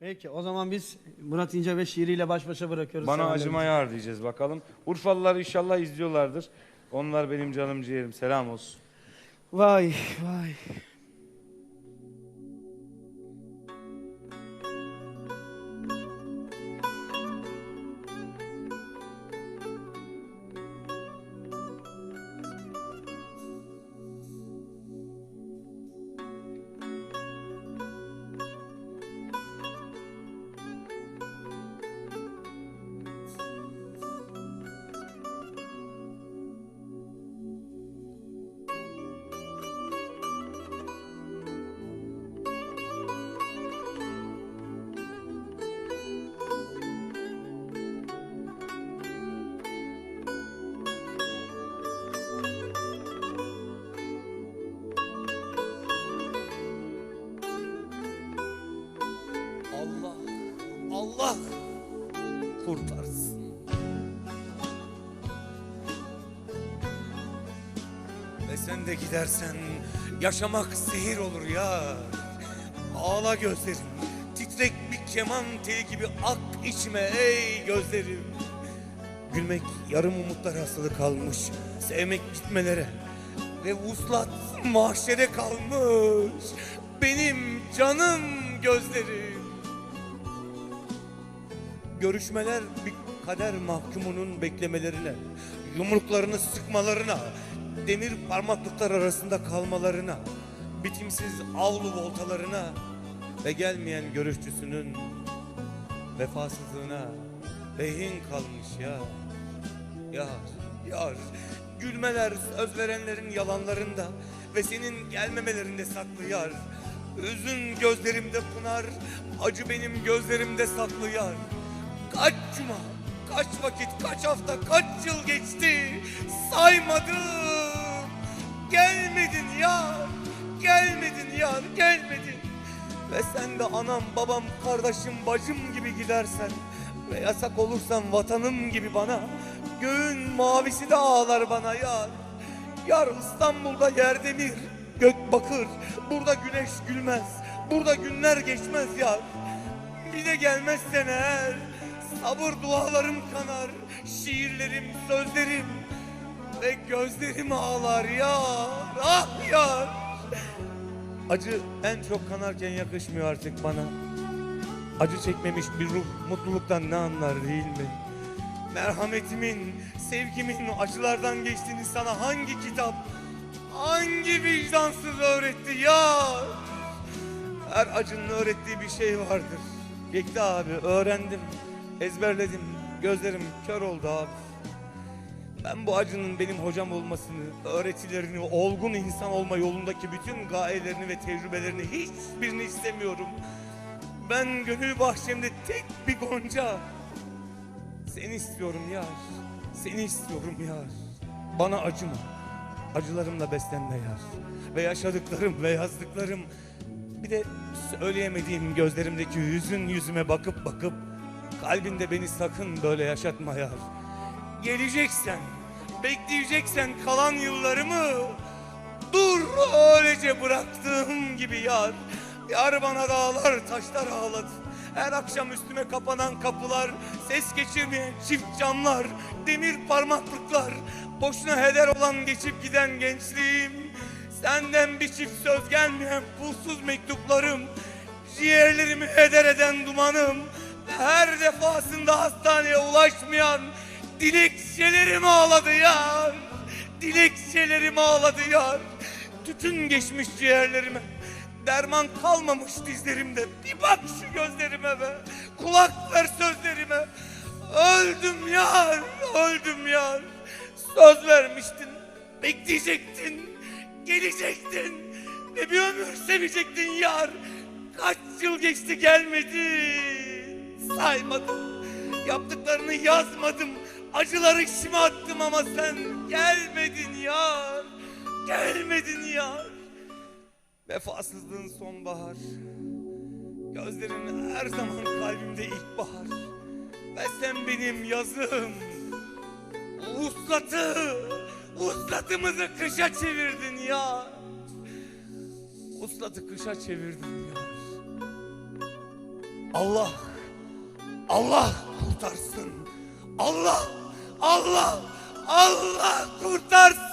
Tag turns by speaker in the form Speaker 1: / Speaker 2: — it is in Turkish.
Speaker 1: Peki o zaman biz Murat İnce ve şiiriyle baş başa bırakıyoruz.
Speaker 2: Bana acıma yar diyeceğiz bakalım. Urfalılar inşallah izliyorlardır. Onlar benim canım ciğerim. Selam olsun.
Speaker 1: Vay vay.
Speaker 3: Allah kurtarsın. Ve sen de gidersen yaşamak zehir olur ya. Ağla gözlerim, titrek bir keman teli gibi ak içime ey gözlerim. Gülmek yarım umutlara asılı kalmış, sevmek bitmelere ve vuslat mahşere kalmış. Benim canım gözlerim. Görüşmeler bir kader mahkumunun beklemelerine, yumruklarını sıkmalarına, demir parmaklıklar arasında kalmalarına, bitimsiz avlu voltalarına ve gelmeyen görüşçüsünün vefasızlığına rehin kalmış ya. Yar, yar, gülmeler söz verenlerin yalanlarında ve senin gelmemelerinde saklı yar. Üzün gözlerimde pınar, acı benim gözlerimde saklı yar. Kaç cuma, kaç vakit, kaç hafta, kaç yıl geçti saymadım. Gelmedin yar, gelmedin yar, gelmedin. Ve sen de anam, babam, kardeşim, bacım gibi gidersen ve yasak olursan vatanım gibi bana göğün mavisi de ağlar bana yar. Yar İstanbul'da yer demir, gök bakır, burada güneş gülmez, burada günler geçmez yar. Bir de gelmezsen eğer sabır dualarım kanar, şiirlerim, sözlerim ve gözlerim ağlar yar, ah yar. Acı en çok kanarken yakışmıyor artık bana. Acı çekmemiş bir ruh mutluluktan ne anlar değil mi? Merhametimin, sevgimin acılardan geçtiğini sana hangi kitap, hangi vicdansız öğretti ya? Her acının öğrettiği bir şey vardır. Yekta abi öğrendim, ezberledim, gözlerim kör oldu abi. Ben bu acının benim hocam olmasını, öğretilerini, olgun insan olma yolundaki bütün gayelerini ve tecrübelerini hiçbirini istemiyorum. Ben gönül bahçemde tek bir gonca. Seni istiyorum yar. Seni istiyorum yar. Bana acıma. Acılarımla beslenme yar. Ve yaşadıklarım ve yazdıklarım. Bir de söyleyemediğim gözlerimdeki yüzün yüzüme bakıp bakıp kalbinde beni sakın böyle yaşatma yar. Geleceksen, bekleyeceksen kalan yıllarımı dur öylece bıraktığım gibi yar. Yar bana dağlar taşlar ağladı. Her akşam üstüme kapanan kapılar, ses geçirmeyen çift camlar, demir parmaklıklar, boşuna heder olan geçip giden gençliğim. Senden bir çift söz gelmeyen pulsuz mektuplarım, ciğerlerimi heder eden dumanım, her defasında hastaneye ulaşmayan dilekçelerim ağladı yar. Dilekçelerim ağladı yar. Tütün geçmiş ciğerlerime. Derman kalmamış dizlerimde. Bir bak şu gözlerime be. Kulak ver sözlerime. Öldüm yar, öldüm yar. Söz vermiştin, bekleyecektin, gelecektin. Ve bir ömür sevecektin yar. Kaç yıl geçti gelmedi. Saymadım. Yaptıklarını yazmadım. Acıları içime attım ama sen gelmedin yar. Gelmedin yar. Vefasızlığın sonbahar. Gözlerin her zaman kalbimde ilkbahar. Ve sen benim yazım. Uslatı, uslatımızı kışa çevirdin ya. Uslatı kışa çevirdin ya. Allah, Allah kurtarsın. Allah, Allah, Allah kurtarsın.